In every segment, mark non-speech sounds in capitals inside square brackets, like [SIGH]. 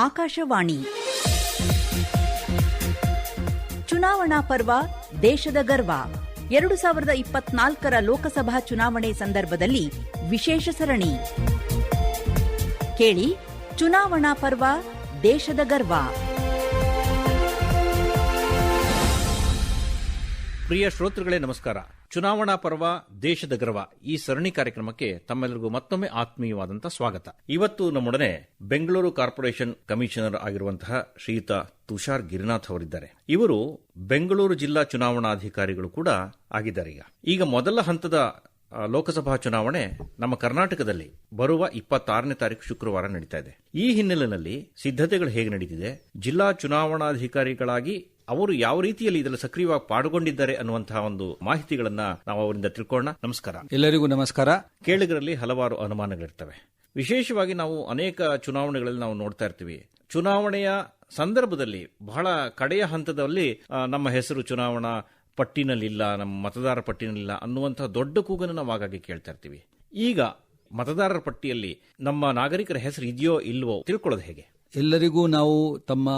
ಆಕಾಶವಾಣಿ. ಚುನಾವಣಾ ಪರ್ವ ದೇಶದ ಗರ್ವ. ಎರಡು ಸಾವಿರದ ಇಪ್ಪತ್ನಾಲ್ಕರ ಲೋಕಸಭಾ ಚುನಾವಣೆ ಸಂದರ್ಭದಲ್ಲಿ ವಿಶೇಷ ಸರಣಿ. ಕೇಳಿ, ಚುನಾವಣಾ ಪರ್ವ ದೇಶದ ಗರ್ವ. ಪ್ರಿಯ ಶ್ರೋತೃಗಳೇ, ನಮಸ್ಕಾರ. ಚುನಾವಣಾ ಪರ್ವ ದೇಶದ ಗರ್ವ. ಈ ಸರಣಿ ಕಾರ್ಯಕ್ರಮಕ್ಕೆ ತಮ್ಮೆಲ್ಲರಿಗೂ ಮತ್ತೊಮ್ಮೆ ಆತ್ಮೀಯವಾದಂತಹ ಸ್ವಾಗತ. ಇವತ್ತು ನಮ್ಮೊಡನೆ ಬೆಂಗಳೂರು ಕಾರ್ಪೊರೇಷನ್ ಕಮಿಷನರ್ ಆಗಿರುವಂತಹ ಶ್ರೀಯುತ ತುಷಾರ್ ಗಿರಿನಾಥ್ ಅವರಿದ್ದಾರೆ. ಇವರು ಬೆಂಗಳೂರು ಜಿಲ್ಲಾ ಚುನಾವಣಾಧಿಕಾರಿಗಳು ಕೂಡ ಆಗಿದ್ದಾರೆ ಈಗ. ಈಗ ಮೊದಲ ಹಂತದ ಲೋಕಸಭಾ ಚುನಾವಣೆ ನಮ್ಮ ಕರ್ನಾಟಕದಲ್ಲಿ ಬರುವ ಇಪ್ಪತ್ತಾರನೇ ತಾರೀಕು ಶುಕ್ರವಾರ ನಡೀತಾ ಇದೆ. ಈ ಹಿನ್ನೆಲೆಯಲ್ಲಿ ಸಿದ್ಧತೆಗಳು ಹೇಗೆ ನಡೀತಿದೆ? ಜಿಲ್ಲಾ ಚುನಾವಣಾಧಿಕಾರಿಗಳಾಗಿ ಅವರು ಯಾವ ರೀತಿಯಲ್ಲಿ ಇದನ್ನು ಸಕ್ರಿಯವಾಗಿ ಪಾಲ್ಗೊಂಡಿದ್ದಾರೆ ಅನ್ನುವಂತಹ ಒಂದು ಮಾಹಿತಿಗಳನ್ನ ನಾವು ಅವರಿಂದ ತಿಳ್ಕೊಳ್ಳೋಣ. ನಮಸ್ಕಾರ. ಎಲ್ಲರಿಗೂ ನಮಸ್ಕಾರ. ಕೇಳಿಗರಲ್ಲಿ ಹಲವಾರು ಅನುಮಾನಗಳಿರ್ತವೆ. ವಿಶೇಷವಾಗಿ ನಾವು ಅನೇಕ ಚುನಾವಣೆಗಳಲ್ಲಿ ನಾವು ನೋಡ್ತಾ ಇರ್ತೀವಿ. ಚುನಾವಣೆಯ ಸಂದರ್ಭದಲ್ಲಿ ಬಹಳ ಕಡೆಯ ಹಂತದಲ್ಲಿ ನಮ್ಮ ಹೆಸರು ಚುನಾವಣಾ ಪಟ್ಟಿನಲ್ಲಿಲ್ಲ ನಮ್ಮ ಮತದಾರ ಪಟ್ಟಿನಲ್ಲಿಲ್ಲ ಅನ್ನುವಂತಹ ದೊಡ್ಡ ಕೂಗನ್ನು ನಾವು ಆಗಾಗ್ಗೆ ಕೇಳ್ತಾ ಇರ್ತೀವಿ. ಈಗ ಮತದಾರರ ಪಟ್ಟಿಯಲ್ಲಿ ನಮ್ಮ ನಾಗರಿಕರ ಹೆಸರು ಇದೆಯೋ ಇಲ್ವೋ ತಿಳ್ಕೊಳ್ಳೋದು ಹೇಗೆ? ಎಲ್ಲರಿಗೂ ನಾವು ತಮ್ಮ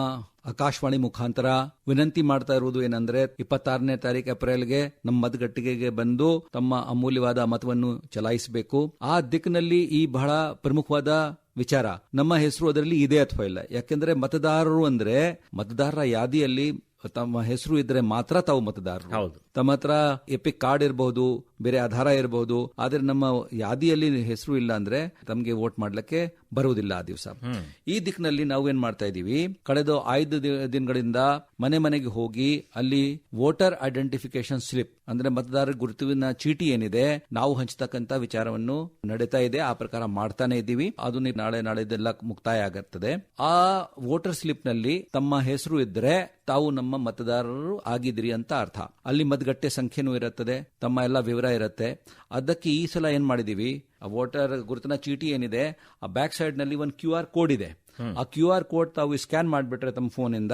ಆಕಾಶವಾಣಿ ಮುಖಾಂತರ ವಿನಂತಿ ಮಾಡ್ತಾ ಇರುವುದು ಏನಂದ್ರೆ ಇಪ್ಪತ್ತಾರನೇ ತಾರೀಕು ಏಪ್ರಿಲ್ಗೆ ನಮ್ಮ ಮತಗಟ್ಟಿಗೆಗೆ ಬಂದು ತಮ್ಮ ಅಮೂಲ್ಯವಾದ ಮತವನ್ನು ಚಲಾಯಿಸಬೇಕು. ಆ ದಿಕ್ಕಿನಲ್ಲಿ ಈ ಬಹಳ ಪ್ರಮುಖವಾದ ವಿಚಾರ. ನಮ್ಮ ಹೆಸರು ಅದರಲ್ಲಿ ಇದೆ ಅಥವಾ ಇಲ್ಲ? ಯಾಕೆಂದ್ರೆ ಮತದಾರರು ಅಂದ್ರೆ ಮತದಾರರ ಯಾದಿಯಲ್ಲಿ ತಮ್ಮ ಹೆಸರು ಇದ್ರೆ ಮಾತ್ರ ತಾವು ಮತದಾರರು. ತಮ್ಮ ಹತ್ರ ಎಪಿಕ್ ಕಾರ್ಡ್ ಇರಬಹುದು ಬೇರೆ ಆಧಾರ ಇರಬಹುದು ಆದ್ರೆ ನಮ್ಮ ಯಾದಿಯಲ್ಲಿ ಹೆಸರು ಇಲ್ಲ ಅಂದ್ರೆ ತಮಗೆ ವೋಟ್ ಮಾಡ್ಲಿಕ್ಕೆ ಬರುವುದಿಲ್ಲ ಆ ದಿವಸ. ಈ ದಿಕ್ಕಿನಲ್ಲಿ ನಾವು ಏನ್ ಮಾಡ್ತಾ ಇದೀವಿ ಕಳೆದ ಐದು ದಿನಗಳಿಂದ ಮನೆ ಮನೆಗೆ ಹೋಗಿ ಅಲ್ಲಿ ವೋಟರ್ ಐಡೆಂಟಿಫಿಕೇಶನ್ ಸ್ಲಿಪ್ ಅಂದ್ರೆ ಮತದಾರರ ಗುರುತಿನ ಚೀಟಿ ಏನಿದೆ ನಾವು ಹಂಚತಕ್ಕಂತ ವಿಚಾರವನ್ನು ನಡೀತಾ ಇದೆ ಆ ಪ್ರಕಾರ ಮಾಡ್ತಾನೆ ಇದ್ದೀವಿ. ಅದು ನೀ ನಾಳೆ ನಾಳೆದೆಲ್ಲ ಮುಕ್ತಾಯ ಆಗುತ್ತದೆ. ಆ ವೋಟರ್ ಸ್ಲಿಪ್ನಲ್ಲಿ ತಮ್ಮ ಹೆಸರು ಇದ್ರೆ ತಾವು ನಮ್ಮ ಮತದಾರರು ಆಗಿದ್ರಿ ಅಂತ ಅರ್ಥ. ಅಲ್ಲಿ ಮತಗಟ್ಟೆ ಸಂಖ್ಯೆನೂ ಇರುತ್ತದೆ ತಮ್ಮ ಎಲ್ಲ ವಿವರ ಇರುತ್ತೆ. ಅದಕ್ಕೆ ಈ ಸಲ ಏನ್ ಮಾಡಿದೀವಿ? ಆ ವೋಟರ್ ಗುರುತಿನ ಚೀಟಿ ಏನಿದೆ ಆ ಬ್ಯಾಕ್ ಸೈಡ್ನಲ್ಲಿ ಒಂದು ಕ್ಯೂ ಆರ್ ಕೋಡ್ ಇದೆ. ಆ ಕ್ಯೂ ಆರ್ ಕೋಡ್ ತಾವು ಸ್ಕ್ಯಾನ್ ಮಾಡಿಬಿಟ್ರೆ ತಮ್ಮ ಫೋನಿಂದ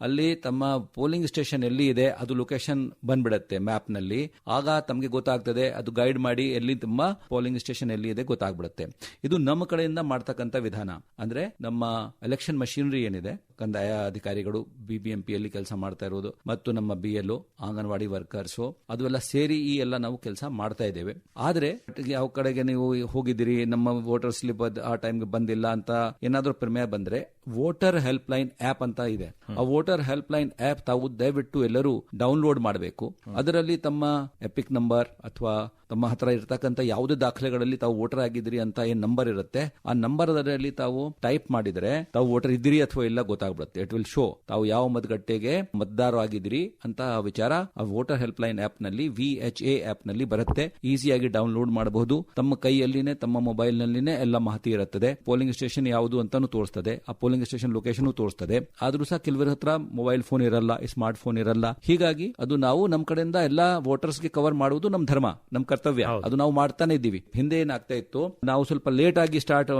ಅಲ್ಲಿ ತಮ್ಮ ಪೋಲಿಂಗ್ ಸ್ಟೇಷನ್ ಎಲ್ಲಿ ಇದೆ, ಅದು ಲೊಕೇಶನ್ ಬಂದ್ಬಿಡತ್ತೆ ಮ್ಯಾಪ್ನಲ್ಲಿ. ಆಗ ತಮಗೆ ಗೊತ್ತಾಗ್ತದೆ, ಅದು ಗೈಡ್ ಮಾಡಿ ಎಲ್ಲಿ ತಮ್ಮ ಪೋಲಿಂಗ್ ಸ್ಟೇಷನ್ ಎಲ್ಲಿ ಇದೆ ಗೊತ್ತಾಗ್ಬಿಡುತ್ತೆ. ಇದು ನಮ್ಮ ಕಡೆಯಿಂದ ಮಾಡ್ತಕ್ಕಂಥ ವಿಧಾನ. ಅಂದ್ರೆ ನಮ್ಮ ಎಲೆಕ್ಷನ್ ಮಷಿನರಿ ಏನಿದೆ, ಕಂದಾಯ ಅಧಿಕಾರಿಗಳು ಬಿಬಿಎಂಪಿಯಲ್ಲಿ ಕೆಲಸ ಮಾಡ್ತಾ ಇರೋದು, ಮತ್ತು ನಮ್ಮ ಬಿ ಎಲ್ ಅಂಗನವಾಡಿ ವರ್ಕರ್ಸ್ ಅದು ಸೇರಿ ಈ ಎಲ್ಲ ನಾವು ಕೆಲಸ ಮಾಡ್ತಾ ಇದ್ದೇವೆ. ಆದ್ರೆ ಯಾವ ಕಡೆಗೆ ನೀವು ಹೋಗಿದ್ದೀರಿ, ನಮ್ಮ ವೋಟರ್ ಸ್ಲಿಪ್ ಆ ಟೈಮ್ಗೆ ಬಂದಿಲ್ಲ ಅಂತ ಏನಾದ್ರೂ ಪ್ರಮೇಯ ಬಂದ್ರೆ ವೋಟರ್ ಹೆಲ್ಪ್ ಲೈನ್ ಆಪ್ ಅಂತ ಇದೆ. ಆ ವೋಟರ್ ಹೆಲ್ಪ್ ಲೈನ್ ಆಪ್ ತಾವು ದಯವಿಟ್ಟು ಎಲ್ಲರೂ ಡೌನ್ಲೋಡ್ ಮಾಡಬೇಕು. ಅದರಲ್ಲಿ ತಮ್ಮ ಎಪಿಕ್ ನಂಬರ್ ಅಥವಾ ತಮ್ಮ ಹತ್ರ ಇರತಕ್ಕಂತ ಯಾವುದೇ ದಾಖಲೆಗಳಲ್ಲಿ ತಾವು ವೋಟರ್ ಆಗಿದ್ರಿ ಅಂತ ಏನ್ ನಂಬರ್ ಇರುತ್ತೆ? ಆ ನಂಬರ್ ಅದರಲ್ಲಿ ತಾವು ಟೈಪ್ ಮಾಡಿದ್ರೆ ತಾವು ವೋಟರ್ ಇದ್ದೀರಿ ಅಥವಾ ಇಲ್ಲ ಗೊತ್ತಾಗ್ಬಿಡುತ್ತೆ. ಇಟ್ ವಿಲ್ ಶೋ ತಾವು ಯಾವ ಮತಗಟ್ಟೆಗೆ ಮತದಾರ ಆಗಿದ್ರಿ ಅಂತ ವಿಚಾರ ಆ ವೋಟರ್ ಹೆಲ್ಪ್ ಲೈನ್ ಆಪ್ನಲ್ಲಿ ವಿ ಎಚ್ ಎ ಆಪ್ನಲ್ಲಿ ಬರುತ್ತೆ. ಈಸಿಯಾಗಿ ಡೌನ್ಲೋಡ್ ಮಾಡಬಹುದು. ತಮ್ಮ ಕೈಯಲ್ಲಿನೇ, ತಮ್ಮ ಮೊಬೈಲ್ ನಲ್ಲಿನೇ ಎಲ್ಲ ಮಾಹಿತಿ ಇರುತ್ತದೆ. ಪೋಲಿಂಗ್ ಸ್ಟೇಷನ್ ಯಾವುದು ಅಂತಾನು ತೋರಿಸ್ತದೆ. ಆ ಪೋಲಿಂಗ್ ಸ್ಟೇಷನ್ ಲೊಕೇಶನ್ ತೋರಿಸ್ತದೆ. ಆದ್ರೂ ಸಹ ಕೆಲವರ ಹತ್ರ ಮೊಬೈಲ್ ಫೋನ್ ಇರಲ್ಲ ಸ್ಮಾರ್ಟ್ ಫೋನ್ ಇರಲ್ಲ. ಹೀಗಾಗಿ ಅದು ನಾವು ನಮ್ಮ ಕಡೆಯಿಂದ ಎಲ್ಲಾ ವೋಟರ್ಸ್ಗೆ ಕವರ್ ಮಾಡುವುದು ನಮ್ಮ ಧರ್ಮ ನಮ್ಮ ಕರ್ತವ್ಯ. ಅದು ನಾವು ಮಾಡ್ತಾನೆ ಇದ್ದೀವಿ. ಹಿಂದೆ ಏನಾಗ್ತಾ ಇತ್ತು ನಾವು ಸ್ವಲ್ಪ ಲೇಟ್ ಆಗಿ ಸ್ಟಾರ್ಟ್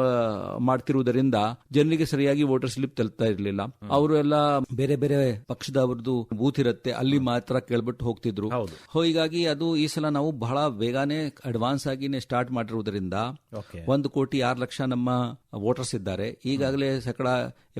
ಮಾಡ್ತಿರುವುದರಿಂದ ಜನರಿಗೆ ಸರಿಯಾಗಿ ವೋಟರ್ ಸ್ಲಿಪ್ ತಲುಪ್ತಾ ಇರಲಿಲ್ಲ. ಅವರು ಎಲ್ಲ ಬೇರೆ ಬೇರೆ ಪಕ್ಷದವ್ರದ್ದು ಬೂತ್ ಇರುತ್ತೆ ಅಲ್ಲಿ ಮಾತ್ರ ಕೇಳ್ಬಿಟ್ಟು ಹೋಗ್ತಿದ್ರು. ಹೀಗಾಗಿ ಅದು ಈ ಸಲ ನಾವು ಬಹಳ ಬೇಗನೆ ಅಡ್ವಾನ್ಸ್ ಆಗಿನೇ ಸ್ಟಾರ್ಟ್ ಮಾಡಿರುವುದರಿಂದ ಒಂದು ಕೋಟಿ ಆರು ಲಕ್ಷ ನಮ್ಮ ವೋಟರ್ಸ್ ಇದ್ದಾರೆ. ಈಗಾಗಲೇ ಶೇಕಡ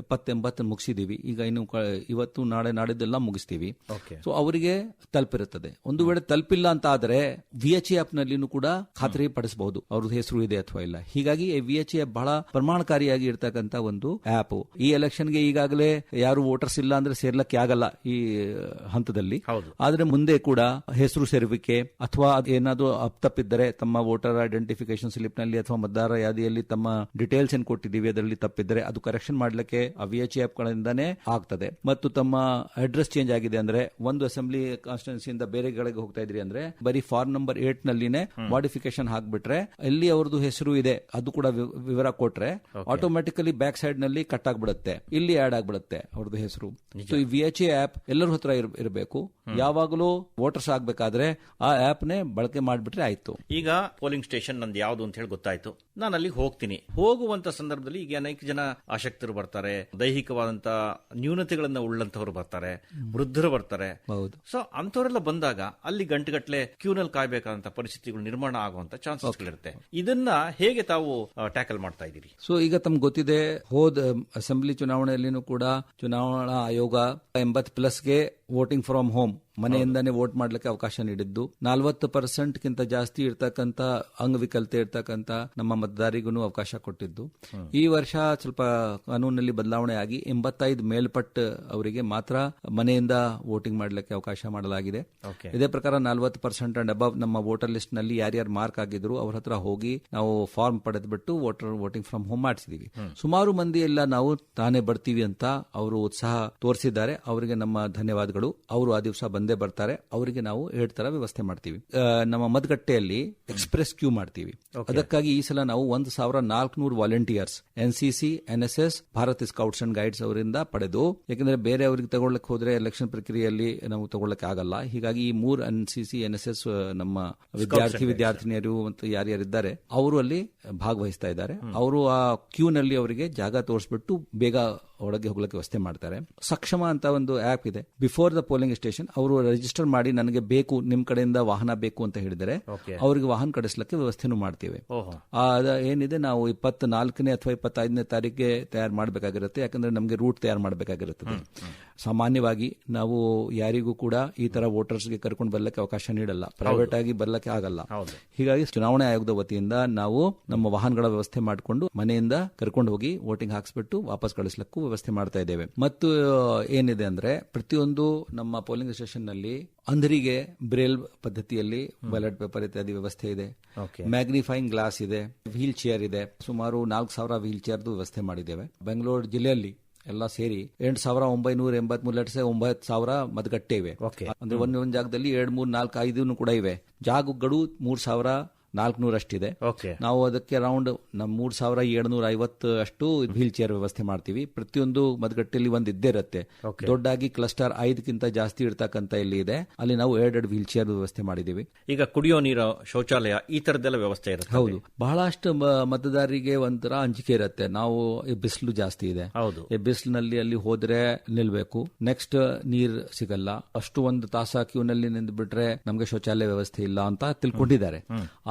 ಎಪ್ಪತ್ತೆಂಬತ್ತು ಮುಗಿಸಿದೀವಿ. ಈಗ ಇನ್ನು ಇವತ್ತು ನಾಳೆ ನಾಡಿದ್ದೆಲ್ಲ ಮುಗಿಸ್ತೀವಿ. ಓಕೆ ಸೊ ಅವರಿಗೆ ತಲುಪಿರುತ್ತದೆ. ಒಂದು ವೇಳೆ ತಲುಪಿಲ್ಲ ಅಂತ ಆದ್ರೆ ವಿ ಎಚ್ ಆಪ್ ನಲ್ಲಿನೂ ಕೂಡ ಖಾತ್ರಿ ಪಡಿಸಬಹುದು. ಅವ್ರದ್ದು ಹೆಸರು ಇದೆ ಅಥವಾ ಇಲ್ಲ. ಹೀಗಾಗಿ ವಿ ಎಚ್ ಎಫ್ ಬಹಳ ಪ್ರಮಾಣಕಾರಿಯಾಗಿ ಇರ್ತಕ್ಕಂತ ಒಂದು ಆಪ್ ಈ ಎಲೆಕ್ಷನ್ಗೆ ಈಗಾಗಲೇ ಯಾರು ವೋಟರ್ಸ್ ಇಲ್ಲ ಅಂದ್ರೆ ಸೇರ್ಲಕ್ಕೆ ಆಗಲ್ಲ ಈ ಹಂತದಲ್ಲಿ. ಆದ್ರೆ ಮುಂದೆ ಕೂಡ ಹೆಸರು ಸೇರುವಿಕೆ ಅಥವಾ ಏನಾದರೂ ಅಪ್ತಪ್ಪಿದ್ದರೆ ತಮ್ಮ ವೋಟರ್ ಐಡೆಂಟಿಫಿಕೇಶನ್ ಸ್ಲಿಪ್ನಲ್ಲಿ ಅಥವಾ ಮತದಾರ ಯಾದಿಯಲ್ಲಿ ತಮ್ಮ ಡೀಟೇಲ್ಸ್ ಏನ್ ಕೊಟ್ಟಿದ್ದೀವಿ ಅದರಲ್ಲಿ ತಪ್ಪಿದ್ರೆ ಅದು ಕರೆಕ್ಷನ್ ಮಾಡ್ಲಿಕ್ಕೆ ಆ ವಿ ಎಚ್ ಆಪ್ ಗಳಿಂದಾನೇ ಆಗ್ತದೆ. ಮತ್ತು ತಮ್ಮ ಅಡ್ರೆಸ್ ಚೇಂಜ್ ಆಗಿದೆ ಅಂದ್ರೆ ಒಂದು ಅಸೆಂಬ್ಲಿ ಕಾನ್ಸ್ಟಿಟ್ಯೂನ್ಸಿಯಿಂದ ಬೇರೆ ಕಡೆಗೆ ಹೋಗ್ತಾ ಇದ್ರಿ ಅಂದ್ರೆ ಬರೀ ಫಾರ್ಮ್ ನಂಬರ್ ಏಟ್ ನಲ್ಲಿನೇ ಮಾಡಿಫಿಕೇಶನ್ ಹಾಕ್ಬಿಟ್ರೆ ಅಲ್ಲಿ ಅವ್ರದ್ದು ಹೆಸರು ಇದೆ ಅದು ಕೂಡ ವಿವರ ಕೊಟ್ರೆ ಆಟೋಮ್ಯಾಟಿಕಲಿ ಬ್ಯಾಕ್ ಸೈಡ್ನಲ್ಲಿ ಕಟ್ ಆಗ್ಬಿಡುತ್ತೆ. ಇಲ್ಲಿ ಆಡ್ ಆಗ್ಬಿಡುತ್ತೆ ಅವ್ರದ್ದು ಹೆಸರು. ಸೊ ಈ ವಿ ಎಚ್ ಎ ಆಪ್ ಎಲ್ಲರ ಹತ್ರ ಇರ್- ಇರಬೇಕು. ಯಾವಾಗಲೂ ವೋಟರ್ಸ್ ಆಗ್ಬೇಕಾದ್ರೆ ಆ ಆಪ್ ನೇ ಬಳಕೆ ಮಾಡ್ಬಿಟ್ರೆ ಆಯ್ತು. ಈಗ ಪೋಲಿಂಗ್ ಸ್ಟೇಷನ್ ನಂದು ಯಾವ್ದು ಅಂತ ಹೇಳಿ ಗೊತ್ತಾಯ್ತು. ನಾನು ಅಲ್ಲಿ ಹೋಗ್ತೀನಿ. ಹೋಗುವಂತ ಸಂದರ್ಭದಲ್ಲಿ ಈಗ ಅನೇಕ ಜನ ಆಸಕ್ತರು ಬರ್ತಾರೆ ದೈಹಿಕವಾದಂತ ನ್ಯೂನತೆಗಳನ್ನ ಉಳ್ಳಂತವ್ರು ಬರ್ತಾರೆ ವೃದ್ಧರು ಬರ್ತಾರೆ. ಹೌದು. ಸೊ ಅಂತವರೆಲ್ಲ ಬಂದಾಗ ಅಲ್ಲಿ ಗಂಟೆಗಟ್ಟಲೆ ಕ್ಯೂನಲ್ಲಿ ಕಾಯ್ಬೇಕಾದಂತ ಪರಿಸ್ಥಿತಿಗಳು ನಿರ್ಮಾಣ ಆಗುವಂತ ಚಾನ್ಸಸ್ಗಳಿರುತ್ತೆ. ಇದನ್ನ ಹೇಗೆ ತಾವು ಟ್ಯಾಕಲ್ ಮಾಡ್ತಾ ಇದ್ದೀರಿ? ಸೊ ಈಗ ತಮ್ಗೆ ಗೊತ್ತಿದೆ ಹೋದ ಅಸೆಂಬ್ಲಿ ಚುನಾವಣೆಯಲ್ಲಿನೂ ಕೂಡ ಚುನಾವಣಾ ಆಯೋಗ ಎಂಬತ್ ಪ್ಲಸ್ಗೆ ವೋಟಿಂಗ್ ಫ್ರಮ್ ಹೋಮ್ ಮನೆಯಿಂದಾನೇ ವೋಟ್ ಮಾಡ್ಲಿಕ್ಕೆ ಅವಕಾಶ ನೀಡಿದ್ದು. ನಲ್ವತ್ತು ಪರ್ಸೆಂಟ್ ಕಿಂತ ಜಾಸ್ತಿ ಇರ್ತಕ್ಕಂತ ಅಂಗವಿಕಲತೆ ಇರ್ತಕ್ಕಂತ ನಮ್ಮ ಮತದಾರಿಗೂ ಅವಕಾಶ ಕೊಟ್ಟಿದ್ದು. ಈ ವರ್ಷ ಸ್ವಲ್ಪ ಕಾನೂನಲ್ಲಿ ಬದಲಾವಣೆ ಆಗಿ ಎಂಬತ್ತೈದು ಮೇಲ್ಪಟ್ಟು ಅವರಿಗೆ ಮಾತ್ರ ಮನೆಯಿಂದ ವೋಟಿಂಗ್ ಮಾಡಲಿಕ್ಕೆ ಅವಕಾಶ ಮಾಡಲಾಗಿದೆ. ಇದೇ ಪ್ರಕಾರ ನಲ್ವತ್ತು ಪರ್ಸೆಂಟ್ ಅಂಡ್ ಅಬವ್ ನಮ್ಮ ವೋಟರ್ ಲಿಸ್ಟ್ನಲ್ಲಿ ಯಾರ್ಯಾರು ಮಾರ್ಕ್ ಆಗಿದ್ರು ಅವ್ರ ಹತ್ರ ಹೋಗಿ ನಾವು ಫಾರ್ಮ್ ಪಡೆದ್ಬಿಟ್ಟು ವೋಟರ್ ವೋಟಿಂಗ್ ಫ್ರಮ್ ಹೋಮ್ ಮಾಡಿಸಿದೀವಿ. ಸುಮಾರು ಮಂದಿ ಎಲ್ಲ ನಾವು ತಾನೇ ಬರ್ತೀವಿ ಅಂತ ಅವರು ಉತ್ಸಾಹ ತೋರಿಸಿದ್ದಾರೆ. ಅವರಿಗೆ ನಮ್ಮ ಧನ್ಯವಾದಗಳು. ಅವರು ಆ ದಿವಸ ಬಂದೇ ಬರ್ತಾರೆ. ಅವರಿಗೆ ನಾವು ಎರಡು ತರ ವ್ಯವಸ್ಥೆ ಮಾಡ್ತೀವಿ. ನಮ್ಮ ಮದ್ಗಟ್ಟೆಯಲ್ಲಿ ಎಕ್ಸ್ಪ್ರೆಸ್ ಕ್ಯೂ ಮಾಡ್ತೀವಿ. ಅದಕ್ಕಾಗಿ ಈ ಸಲ ನಾವು ಒಂದು ಸಾವಿರ ನಾಲ್ಕನೂರು volunteers N C C N S S Bharat scouts and guides ಅವರಿಂದ ಪಡೆದು ಯಾಕಂದ್ರೆ ಬೇರೆ ಅವರಿಗೆ ತಗೊಳ್ಳಕ್ಕೆ ಹೋದ್ರೆ ಎಲೆಕ್ಷನ್ ಪ್ರಕ್ರಿಯೆಯಲ್ಲಿ ನಾವು ತಗೊಳ್ಳಕ್ಕೆ ಆಗಲ್ಲ. ಹೀಗಾಗಿ ಈ ಮೂರ್ N C C N S S ನಮ್ಮ ವಿದ್ಯಾರ್ಥಿ ವಿದ್ಯಾರ್ಥಿನಿಯರು ಮತ್ತು ಯಾರ್ಯಾರಿದ್ದಾರೆ ಅವರು ಅಲ್ಲಿ ಭಾಗವಹಿಸ್ತಾ ಇದ್ದಾರೆ. ಅವರು ಆ ಕ್ಯೂ ನಲ್ಲಿ ಅವರಿಗೆ ಜಾಗ ತೋರಿಸ್ಬಿಟ್ಟು ಬೇಗ ಒಳಗೆ ಹೋಗ್ಲಿಕ್ಕೆ ವ್ಯವಸ್ಥೆ ಮಾಡ್ತಾರೆ. ಸಕ್ಷಮ ಅಂತ ಒಂದು ಆಪ್ ಇದೆ. ಬಿಫೋರ್ ದ ಪೋಲಿಂಗ್ ಸ್ಟೇಷನ್ ಅವರು ರಿಜಿಸ್ಟರ್ ಮಾಡಿ ನನಗೆ ಬೇಕು ನಿಮ್ ಕಡೆಯಿಂದ ವಾಹನ ಬೇಕು ಅಂತ ಹೇಳಿದರೆ ಅವರಿಗೆ ವಾಹನ ಕಳಿಸ್ಲಿಕ್ಕೆ ವ್ಯವಸ್ಥೆನೂ ಮಾಡ್ತೀವಿ. ಏನಿದೆ ನಾವು ಇಪ್ಪತ್ನಾಲ್ಕನೇ ಅಥವಾ ಇಪ್ಪತ್ತೈದನೇ ತಾರೀಕಿಗೆ ತಯಾರು ಮಾಡಬೇಕಾಗಿರುತ್ತೆ ಯಾಕಂದ್ರೆ ನಮಗೆ ರೂಟ್ ತಯಾರು ಮಾಡಬೇಕಾಗಿರುತ್ತದೆ. ಸಾಮಾನ್ಯವಾಗಿ ನಾವು ಯಾರಿಗೂ ಕೂಡ ಈ ತರ ವೋಟರ್ಸ್ಗೆ ಕರ್ಕೊಂಡು ಬರ್ಲಿಕ್ಕೆ ಅವಕಾಶ ನೀಡಲ್ಲ. ಪ್ರೈವೇಟ್ ಆಗಿ ಬರ್ಲಿಕ್ಕೆ ಆಗಲ್ಲ. ಹೀಗಾಗಿ ಚುನಾವಣಾ ಆಯೋಗದ ವತಿಯಿಂದ ನಾವು ನಮ್ಮ ವಾಹನಗಳ ವ್ಯವಸ್ಥೆ ಮಾಡಿಕೊಂಡು ಮನೆಯಿಂದ ಕರ್ಕೊಂಡು ಹೋಗಿ ವೋಟಿಂಗ್ ಹಾಕ್ಸ್ಬಿಟ್ಟು ವಾಪಸ್ ಕಳಿಸ್ಲಿಕ್ಕೂ ವ್ಯವಸ್ಥೆ ಮಾಡ್ತಾ ಇದ್ದೇವೆ. ಮತ್ತು ಏನಿದೆ ಅಂದ್ರೆ ಪ್ರತಿಯೊಂದು ನಮ್ಮ ಪೋಲಿಂಗ್ ಸ್ಟೇಷನ್ನಲ್ಲಿ ಅಂಧರಿಗೆ ಬ್ರೇಲ್ ಪದ್ಧತಿಯಲ್ಲಿ ಬ್ಯಾಲೆಟ್ ಪೇಪರ್ ಇತ್ಯಾದಿ ವ್ಯವಸ್ಥೆ ಇದೆ. ಮ್ಯಾಗ್ನಿಫೈಯಿಂಗ್ ಗ್ಲಾಸ್ ಇದೆ ವೀಲ್ ಚೇರ್ ಇದೆ. ಸುಮಾರು ನಾಲ್ಕು ಸಾವಿರ ವೀಲ್ ಚೇರ್ದು ವ್ಯವಸ್ಥೆ ಮಾಡಿದ್ದೇವೆ. ಬೆಂಗಳೂರು ಜಿಲ್ಲೆಯಲ್ಲಿ ಎಲ್ಲ ಸೇರಿ ಎಂಟು ಸಾವಿರ ಒಂಬೈನೂರ ಎಂಬತ್ ಮೂರು ಲಕ್ಷ ಒಂಬತ್ತು ಸಾವಿರ ಮತಗಟ್ಟೆ ಇವೆ. ಅಂದ್ರೆ ಒಂದೊಂದು ಒಂದ್ ಜಾಗದಲ್ಲಿ ಎರಡ್ ಮೂರ್ ನಾಲ್ಕು ಐದು ಕೂಡ ಇವೆ. ಜಾಗಗಳು ಮೂರ್ ಸಾವಿರ ನಾಲ್ಕುನೂರ ಅಷ್ಟಿದೆ ಓಕೆ. ನಾವು ಅದಕ್ಕೆ ಅರೌಂಡ್ ನಮ್ ಮೂರ್ ಸಾವಿರ ಏಳ್ನೂರ ಐವತ್ತು ಅಷ್ಟು ವೀಲ್ ಚೇರ್ ವ್ಯವಸ್ಥೆ ಮಾಡ್ತೀವಿ. ಪ್ರತಿಯೊಂದು ಮತಗಟ್ಟೆಯಲ್ಲಿ ಒಂದು ಇದ್ದೇ ಇರುತ್ತೆ. ದೊಡ್ಡಾಗಿ ಕ್ಲಸ್ಟರ್ ಐದಕ್ಕಿಂತ ಜಾಸ್ತಿ ಇರ್ತಕ್ಕಂಥ ಇಲ್ಲಿ ಇದೆ. ಅಲ್ಲಿ ನಾವು ಎರಡೆರಡು ವೀಲ್ ಚೇರ್ ವ್ಯವಸ್ಥೆ ಮಾಡಿದೀವಿ ಈಗ ಕುಡಿಯೋ ನೀರು ಶೌಚಾಲಯ ಈ ತರದೆಲ್ಲ ವ್ಯವಸ್ಥೆ ಇರುತ್ತೆ ಹೌದು. ಬಹಳಷ್ಟು ಮತದಾರರಿಗೆ ಒಂಥರ ಅಂಜಿಕೆ ಇರುತ್ತೆ. ನಾವು ಈ ಬಿಸಿಲು ಜಾಸ್ತಿ ಇದೆ. ಹೌದು. ಈ ಬಿಸಿಲಿನಲ್ಲಿ ಅಲ್ಲಿ ಹೋದ್ರೆ ನಿಲ್ಬೇಕು. ನೆಕ್ಸ್ಟ್ ನೀರ್ ಸಿಗಲ್ಲ. ಅಷ್ಟು ಒಂದು ತಾಸ ಕ್ಯೂನಲ್ಲಿ ನಿಂದ್ಬಿಟ್ರೆ ನಮಗೆ ನಮ್ಗೆ ಶೌಚಾಲಯ ವ್ಯವಸ್ಥೆ ಇಲ್ಲ ಅಂತ ತಿಳ್ಕೊಂಡಿದ್ದಾರೆ.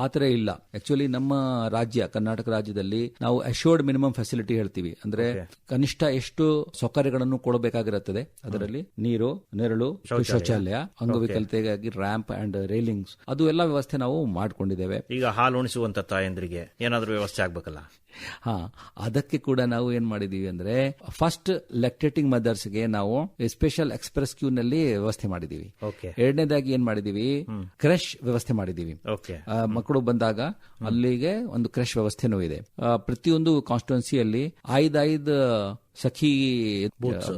ಆತರ ಇಲ್ಲ. ಆಕ್ಚುಲಿ ನಮ್ಮ ರಾಜ್ಯ ಕರ್ನಾಟಕ ರಾಜ್ಯದಲ್ಲಿ ನಾವು ಅಶ್ಯೂರ್ಡ್ ಮಿನಿಮಮ್ ಫೆಸಿಲಿಟಿ ಹೇಳ್ತೀವಿ. ಅಂದ್ರೆ ಕನಿಷ್ಠ ಎಷ್ಟು ಸೌಕರ್ಯಗಳನ್ನು ಕೊಡಬೇಕಾಗಿರುತ್ತದೆ ಅದರಲ್ಲಿ? ನೀರು ನೆರಳು ಶೌಚಾಲಯ. ಅಂಗವಿಕಲತೆಗಾಗಿ ರ್ಯಾಂಪ್ ಅಂಡ್ ರೈಲಿಂಗ್ಸ್ ಅದು ಎಲ್ಲ ವ್ಯವಸ್ಥೆ ನಾವು ಮಾಡ್ಕೊಂಡಿದ್ದೇವೆ. ಈಗ ಹಾಲು ಉಣಿಸುವಂತ ತಾಯಂದ್ರಿಗೆ ಏನಾದ್ರೂ ವ್ಯವಸ್ಥೆ ಆಗ್ಬೇಕಲ್ಲ? ಹಾ ಅದಕ್ಕೆ ಕೂಡ ನಾವು ಏನ್ ಮಾಡಿದೀವಿ ಅಂದ್ರೆ ಫಸ್ಟ್ ಲೆಕ್ಟೇಟಿಂಗ್ ಮದರ್ಸ್ಗೆ ನಾವು ಸ್ಪೆಷಲ್ ಎಕ್ಸ್ಪ್ರೆಸ್ ಕ್ಯೂ ನಲ್ಲಿ ವ್ಯವಸ್ಥೆ ಮಾಡಿದೀವಿ. ಎರಡನೇದಾಗಿ ಏನ್ ಮಾಡಿದೀವಿ ಕ್ರಶ್ ವ್ಯವಸ್ಥೆ ಮಾಡಿದೀವಿ. ಮಕ್ಕಳು ಬಂದಾಗ ಅಲ್ಲಿಗೆ ಒಂದು ಕ್ರಶ್ ವ್ಯವಸ್ಥೆನೂ ಇದೆ ಪ್ರತಿಯೊಂದು ಕಾನ್ಸ್ಟಿಟ್ಯೂನ್ಸಿಯಲ್ಲಿ ಐದೈದು ಸಖಿ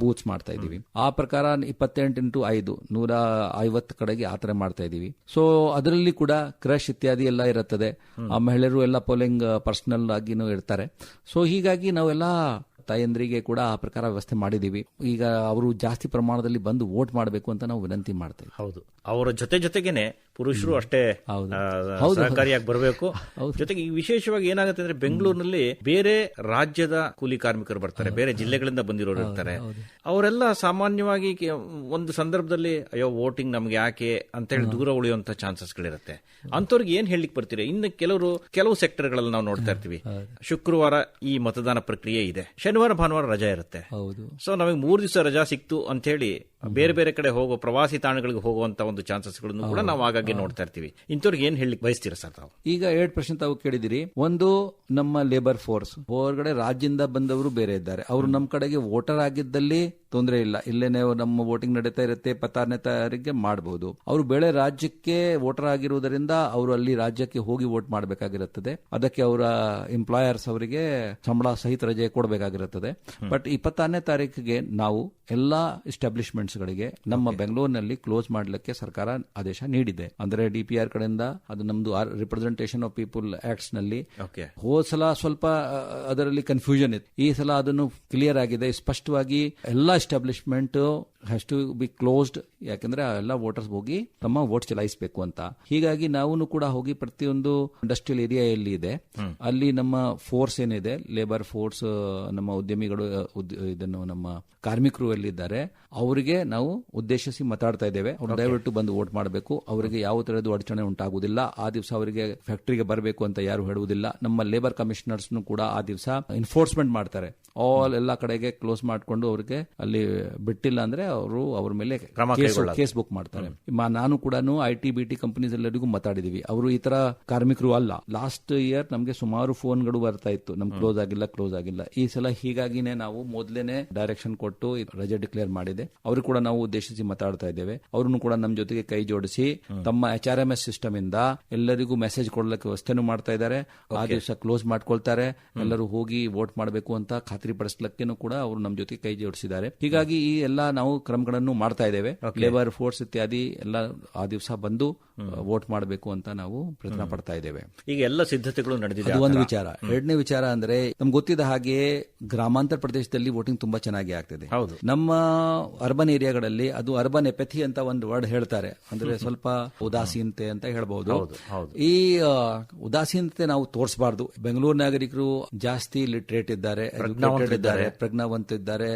ಬೂತ್ಸ್ ಮಾಡ್ತಾ ಇದೀವಿ ಆ ಪ್ರಕಾರ ಇಪ್ಪತ್ತೆಂಟು ಇಂಟು ಐದು ನೂರ ಐವತ್ತು ಕಡೆಗೆ ಆತರ ಮಾಡ್ತಾ ಇದೀವಿ ಸೊ ಅದರಲ್ಲಿ ಕೂಡ ಕ್ರಶ್ ಇತ್ಯಾದಿ ಎಲ್ಲ ಇರುತ್ತದೆ. ಆ ಮಹಿಳೆಯರು ಎಲ್ಲ ಪೋಲಿಂಗ್ ಪರ್ಸನಲ್ ಆಗಿನೂ ಇರ್ತಾರೆ. ಸೊ ಹೀಗಾಗಿ ನಾವೆಲ್ಲ ತಾಯಂದ್ರಿಗೆ ಕೂಡ ಆ ಪ್ರಕಾರ ವ್ಯವಸ್ಥೆ ಮಾಡಿದೀವಿ ಈಗ ಅವರು ಜಾಸ್ತಿ ಪ್ರಮಾಣದಲ್ಲಿ ಬಂದು ವೋಟ್ ಮಾಡಬೇಕು ಅಂತ ನಾವು ವಿನಂತಿ ಮಾಡ್ತೇವೆ ಹೌದು. ಅವರ ಜೊತೆ ಜೊತೆಗೇನೆ ಪುರುಷರು ಅಷ್ಟೇ ಸಹಕಾರಿಯಾಗಿ ಬರಬೇಕು. ಜೊತೆಗೆ ಈ ವಿಶೇಷವಾಗಿ ಏನಾಗುತ್ತೆ ಅಂದ್ರೆ ಬೆಂಗಳೂರಿನಲ್ಲಿ ಬೇರೆ ರಾಜ್ಯದ ಕೂಲಿ ಕಾರ್ಮಿಕರು ಬರ್ತಾರೆ ಬೇರೆ ಜಿಲ್ಲೆಗಳಿಂದ ಬಂದಿರೋರು ಇರ್ತಾರೆ. ಅವರೆಲ್ಲ ಸಾಮಾನ್ಯವಾಗಿ ಒಂದು ಸಂದರ್ಭದಲ್ಲಿ ಅಯ್ಯೋ ವೋಟಿಂಗ್ ನಮ್ಗೆ ಯಾಕೆ ಅಂತ ಹೇಳಿ ದೂರ ಉಳಿಯುವಂತ ಚಾನ್ಸಸ್ಗಳಿರುತ್ತೆ. ಅಂತವ್ರಿಗೆ ಏನ್ ಹೇಳಲಿಕ್ಕೆ ಬರ್ತೀರಿ? ಇನ್ನು ಕೆಲವರು ಕೆಲವು ಸೆಕ್ಟರ್ ಸೆಕ್ಟರ್ಗಳಲ್ಲಿ ನಾವು ನೋಡ್ತಾ ಇರ್ತೀವಿ. ಶುಕ್ರವಾರ ಈ ಮತದಾನ ಪ್ರಕ್ರಿಯೆ ಇದೆ. ಶನಿವಾರ ಭಾನುವಾರ ರಜಾ ಇರುತ್ತೆ. ಸೊ ನಮಗೆ ಮೂರು ದಿವಸ ರಜಾ ಸಿಕ್ತು ಅಂತ ಹೇಳಿ ಬೇರೆ ಬೇರೆ ಕಡೆ ಹೋಗೋ ಪ್ರವಾಸಿ ತಾಣಗಳಿಗೆ ಹೋಗುವಂತ ಒಂದು ಚಾನ್ಸಸ್ಗಳನ್ನು ಕೂಡ ನಾವು ಆಗಾಗ್ಗೆ ನೋಡ್ತಾ ಇರ್ತೀವಿ. ಇಂಥವ್ರಿಗೆ ಏನ್ ಹೇಳಿ ಬಯಸ್ತೀರಾ ಸರ್ ತಾವು? ಈಗ ಎರಡು ಪ್ರಶ್ನೆ ತಾವು ಕೇಳಿದಿರಿ. ಒಂದು ನಮ್ಮ ಲೇಬರ್ ಫೋರ್ಸ್ ಹೊರಗಡೆ ರಾಜ್ಯದಿಂದ ಬಂದವರು ಬೇರೆ ಇದ್ದಾರೆ. ಅವರು ನಮ್ಮ ಕಡೆಗೆ ವೋಟರ್ ಆಗಿದ್ದಲ್ಲಿ ತೊಂದರೆ ಇಲ್ಲ. ಇಲ್ಲೇನೆ ನಮ್ಮ ವೋಟಿಂಗ್ ನಡೀತಾ ಇರುತ್ತೆ ಇಪ್ಪತ್ತಾರನೇ ತಾರೀಕಿಗೆ ಮಾಡಬಹುದು ಅವರು ಬೆಳೆ ರಾಜ್ಯಕ್ಕೆ ವೋಟರ್ ಆಗಿರುವುದರಿಂದ ಅವರು ಅಲ್ಲಿ ರಾಜ್ಯಕ್ಕೆ ಹೋಗಿ ವೋಟ್ ಮಾಡಬೇಕಾಗಿರುತ್ತದೆ. ಅದಕ್ಕೆ ಅವರ ಎಂಪ್ಲಾಯರ್ಸ್ ಅವರಿಗೆ ಸಂಬಳ ಸಹಿತ ರಜೆ ಕೊಡಬೇಕಾಗಿರುತ್ತದೆ. ಬಟ್ ಇಪ್ಪತ್ತಾರನೇ ತಾರೀಕಿಗೆ ನಾವು ಎಲ್ಲಾ ಎಸ್ಟಾಬ್ಲಿಷ್ಮೆಂಟ್ಸ್ ಗಳಿಗೆ ನಮ್ಮ ಬೆಂಗಳೂರಿನಲ್ಲಿ ಕ್ಲೋಸ್ ಮಾಡಲಿಕ್ಕೆ ಸರ್ಕಾರ ಆದೇಶ ನೀಡಿದೆ. ಅಂದ್ರೆ ಡಿಪಿಆರ್ ಕಡೆಯಿಂದ ಅದು ನಮ್ದು ರಿಪ್ರೆಸೆಂಟೇಷನ್ ಆಫ್ ಪೀಪಲ್ ಆಕ್ಟ್ಸ್ನಲ್ಲಿ ಓಕೆ ಹೋದ ಸಲ ಸ್ವಲ್ಪ ಅದರಲ್ಲಿ ಕನ್ಫ್ಯೂಷನ್ ಇತ್ತು. ಈ ಸಲ ಅದನ್ನು ಕ್ಲಿಯರ್ ಆಗಿದೆ. ಸ್ಪಷ್ಟವಾಗಿ ಎಲ್ಲಾ establishment has to be closed ಯಾಕಂದ್ರೆ ಎಲ್ಲ ವೋಟರ್ಸ್ ಹೋಗಿ ತಮ್ಮ ವೋಟ್ ಚಲಾಯಿಸಬೇಕು ಅಂತ. ಹೀಗಾಗಿ ನಾವು ಕೂಡ ಹೋಗಿ ಪ್ರತಿಯೊಂದು ಇಂಡಸ್ಟ್ರಿಯಲ್ ಏರಿಯಾ ಎಲ್ಲಿ ಇದೆ. ಅಲ್ಲಿ ನಮ್ಮ ಫೋರ್ಸ್ ಏನಿದೆ ಲೇಬರ್ ಫೋರ್ಸ್ ನಮ್ಮ ಉದ್ಯಮಿಗಳು ಇದನ್ನು ನಮ್ಮ ಕಾರ್ಮಿಕರು ಎಲ್ಲಿದ್ದಾರೆ ಅವರಿಗೆ ನಾವು ಉದ್ದೇಶಿಸಿ ಮಾತಾಡ್ತಾ ಇದ್ದೇವೆ. ಅವ್ರು ದಯವಿಟ್ಟು ಬಂದು ವೋಟ್ ಮಾಡಬೇಕು. ಅವರಿಗೆ ಯಾವ ತರದ್ದು ಅಡಚಣೆ ಉಂಟಾಗುವುದಿಲ್ಲ. ಆ ದಿವಸ ಅವರಿಗೆ ಫ್ಯಾಕ್ಟರಿಗೆ ಬರಬೇಕು ಅಂತ ಯಾರು ಹೇಳುವುದಿಲ್ಲ. ನಮ್ಮ ಲೇಬರ್ ಕಮಿಷನರ್ಸ್ ಕೂಡ ಆ ದಿವಸ ಎನ್ಫೋರ್ಸ್ಮೆಂಟ್ ಮಾಡ್ತಾರೆ. ಆಲ್ ಎಲ್ಲ ಕಡೆಗೆ ಕ್ಲೋಸ್ ಮಾಡಿಕೊಂಡು ಅವರಿಗೆ ಅಲ್ಲಿ ಬಿಟ್ಟಿಲ್ಲ ಅಂದ್ರೆ ಅವರು ಅವ್ರ ಮೇಲೆ ಕೇಸ್- ಬುಕ್ ಮಾಡ್ತಾರೆ. ನಾನು ಕೂಡ I T B T companies ಎಲ್ಲರಿಗೂ ಮಾತಾಡಿದೀವಿ. ಅವರು ಈ ತರ ಕಾರ್ಮಿಕರು ಅಲ್ಲ. ಲಾಸ್ಟ್ ಇಯರ್ ನಮಗೆ ಸುಮಾರು ಫೋನ್ಗಳು ಬರ್ತಾ ಇತ್ತು. ನಮ್ ಕ್ಲೋಸ್ ಆಗಿಲ್ಲ ಕ್ಲೋಸ್ ಆಗಿಲ್ಲ. ಈ ಸಲ ಹೀಗಾಗಿನೇ ನಾವು ಮೊದಲೇನೆ ಡೈರೆಕ್ಷನ್ ಕೊಟ್ಟು ರಜೆ ಡಿಕ್ಲೇರ್ ಮಾಡಿದೆ. ಅವರು ಕೂಡ ನಾವು ಉದ್ದೇಶಿಸಿ ಮಾತಾಡ್ತಾ ಇದ್ದೇವೆ. ಅವ್ರನ್ನು ಕೂಡ ನಮ್ಮ ಜೊತೆಗೆ ಕೈ ಜೋಡಿಸಿ ತಮ್ಮ H R M S system ಇಂದ ಎಲ್ಲರಿಗೂ ಮೆಸೇಜ್ ಕೊಡ್ಲಿಕ್ಕೆ ವ್ಯವಸ್ಥೆನೂ ಮಾಡ್ತಾ ಇದ್ದಾರೆ. ಆ ದಿವಸ ಕ್ಲೋಸ್ ಮಾಡ್ಕೊಳ್ತಾರೆ. ಎಲ್ಲರೂ ಹೋಗಿ ವೋಟ್ ಮಾಡಬೇಕು ಅಂತ ಖಾತ್ರಿ ಪಡಿಸ್ಲಿಕ್ಕೇನು ಕೂಡ ಅವರು ನಮ್ಮ ಜೊತೆ ಕೈ ಜೋಡಿಸಿದ್ದಾರೆ. ಹೀಗಾಗಿ ಈ ಎಲ್ಲ ನಾವು ಕ್ರಮಗಳನ್ನು ಮಾಡ್ತಾ ಇದ್ದೇವೆ. ಲೇಬರ್ ಫೋರ್ಸ್ ಇತ್ಯಾದಿ ಎಲ್ಲ ಆ ದಿವಸ ಬಂದು ವೋಟ್ ಮಾಡಬೇಕು ಅಂತ ನಾವು ಪ್ರಯತ್ನ ಪಡ್ತಾ ಇದ್ದೇವೆ. ಈಗ ಎಲ್ಲ ಸಿದ್ಧತೆಗಳು ನಡೆದಿದೆ ಒಂದು. ವಿಚಾರ. ಎರಡನೇ ವಿಚಾರ ಅಂದ್ರೆ ನಮ್ಗೆ ಗೊತ್ತಿದ್ದ ಹಾಗೆ ಗ್ರಾಮಾಂತರ ಪ್ರದೇಶದಲ್ಲಿ ವೋಟಿಂಗ್ ತುಂಬಾ ಚೆನ್ನಾಗಿ ಆಗ್ತದೆ. ಹೌದು. ನಮ್ಮ ಅರ್ಬನ್ ಏರಿಯಾಗಳಲ್ಲಿ ಅದು ಅರ್ಬನ್ ಎಪೆಥಿ ಅಂತ ಒಂದು ವರ್ಡ್ ಹೇಳ್ತಾರೆ. ಅಂದ್ರೆ ಸ್ವಲ್ಪ ಉದಾಸೀನತೆ ಅಂತ ಹೇಳ್ಬಹುದು ಹೌದು, ಹೌದು. ಈ ಉದಾಸೀನತೆ ನಾವು ತೋರಿಸಬಾರ್ದು. ಬೆಂಗಳೂರು ನಾಗರಿಕರು ಜಾಸ್ತಿ ಲಿಟ್ರೇಟ್ ಇದ್ದಾರೆ ಪ್ರಜ್ಞಾವಂತ ಇದ್ದಾರೆ ಪ್ರಜ್ಞಾವಂತ ಇದ್ದಾರೆ.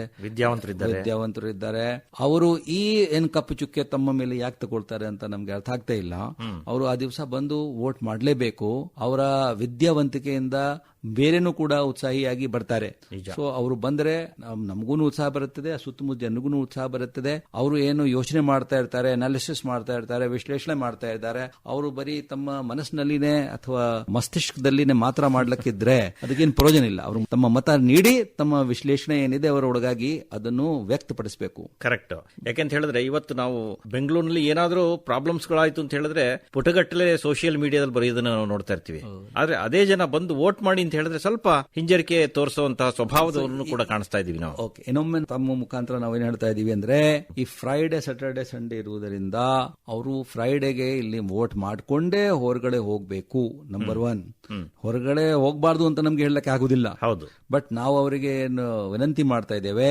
ವಿದ್ಯಾವಂತರಿದ್ದಾರೆ. ವಿದ್ಯಾವಂತರು ಇದ್ದಾರೆ ಅವರು ಈ ಏನ್ ಕಪ್ಪು ಚುಕ್ಕೆ ತಮ್ಮ ಮೇಲೆ ಯಾಕೆ ತಗೊಳ್ತಾರೆ ಅಂತ ನಮ್ಗೆ ಅರ್ಥ ಆಗ್ತಾ ಇಲ್ಲ. ಅವರು ಆ ದಿವಸ ಬಂದು ವೋಟ್ ಮಾಡಲೇಬೇಕು. ಅವರ ವಿದ್ಯಾವಂತಿಕೆಯಿಂದ ಬೇರೆನೂ ಕೂಡ ಉತ್ಸಾಹಿಯಾಗಿ ಬರ್ತಾರೆ. ಸೊ ಅವರು ಬಂದ್ರೆ ನಮಗೂ ಉತ್ಸಾಹ ಬರುತ್ತದೆ ಸುತ್ತಮುತ್ತ ಜನಗೂನು ಉತ್ಸಾಹ ಬರುತ್ತದೆ. ಅವರು ಏನು ಯೋಚನೆ ಮಾಡ್ತಾ ಇರ್ತಾರೆ ಅನಾಲಿಸಿಸ್ ಮಾಡ್ತಾ ಇರ್ತಾರೆ ವಿಶ್ಲೇಷಣೆ ಮಾಡ್ತಾ ಇದ್ದಾರೆ ಅವರು ಬರೀ ತಮ್ಮ ಮನಸ್ಸಿನಲ್ಲಿನೇ ಅಥವಾ ಮಸ್ತಿಷ್ಕದಲ್ಲಿನೇ ಮಾತ್ರ ಮಾಡ್ಲಿಕ್ಕಿದ್ರೆ ಅದಕ್ಕೇನು ಪ್ರಯೋಜನ ಇಲ್ಲ. ಅವರು ತಮ್ಮ ಮತ ನೀಡಿ ತಮ್ಮ ವಿಶ್ಲೇಷಣೆ ಏನಿದೆ ಅವರ ಒಳಗಾಗಿ ಅದನ್ನು ವ್ಯಕ್ತಪಡಿಸಬೇಕು. ಕರೆಕ್ಟ್ ಯಾಕೆಂತ ಹೇಳಿದ್ರೆ ಇವತ್ತು ನಾವು ಬೆಂಗಳೂರಿನಲ್ಲಿ ಏನಾದರೂ ಪ್ರಾಬ್ಲಮ್ಸ್ ಗಳಾಯ್ತು ಅಂತ ಹೇಳಿದ್ರೆ ಪುಟಗಟ್ಟಲೆ ಸೋಷಿಯಲ್ ಮೀಡಿಯಾದಲ್ಲಿ ಬರೆಯೋದನ್ನ ನಾವು ನೋಡ್ತಾ ಇರ್ತೀವಿ. ಆದ್ರೆ ಅದೇ ಜನ ಬಂದು ವೋಟ್ ಮಾಡಿ ಅಂತ ಹೇಳಿದ್ರೆ ಸ್ವಲ್ಪ ಹಿಂಜರಿಕೆ ತೋರಿಸುವಂತಹ ಸ್ವಭಾವದವರನ್ನು ಕೂಡ ಕಾಣಿಸ್ತಾ ಇದೀವಿ ನಾವು. ಓಕೆ ಇನ್ನೊಮ್ಮೆ ತಮ್ಮ ಮುಖಾಂತರ ನಾವೇನ್ ಹೇಳ್ತಾ ಇದೀವಿ ಅಂದ್ರೆ ಈ ಫ್ರೈಡೆ ಸ್ಯಾಟರ್ಡೆ ಸಂಡೇ ಇರುವುದರಿಂದ ಅವರು ಫ್ರೈಡೆಗೆ ಇಲ್ಲಿ ವೋಟ್ ಮಾಡ್ಕೊಂಡೇ ಹೊರಗಡೆ ಹೋಗ್ಬೇಕು ನಂಬರ್ ಒನ್ ಹೊರಗಡೆ ಹೋಗ್ಬಾರ್ದು ಅಂತ ನಮ್ಗೆ ಹೇಳಕ್ಕೆ ಆಗುದಿಲ್ಲ. ಹೌದು. ಬಟ್ ನಾವು ಅವರಿಗೆ ಏನು ವಿನಂತಿ ಮಾಡ್ತಾ ಇದ್ದೇವೆ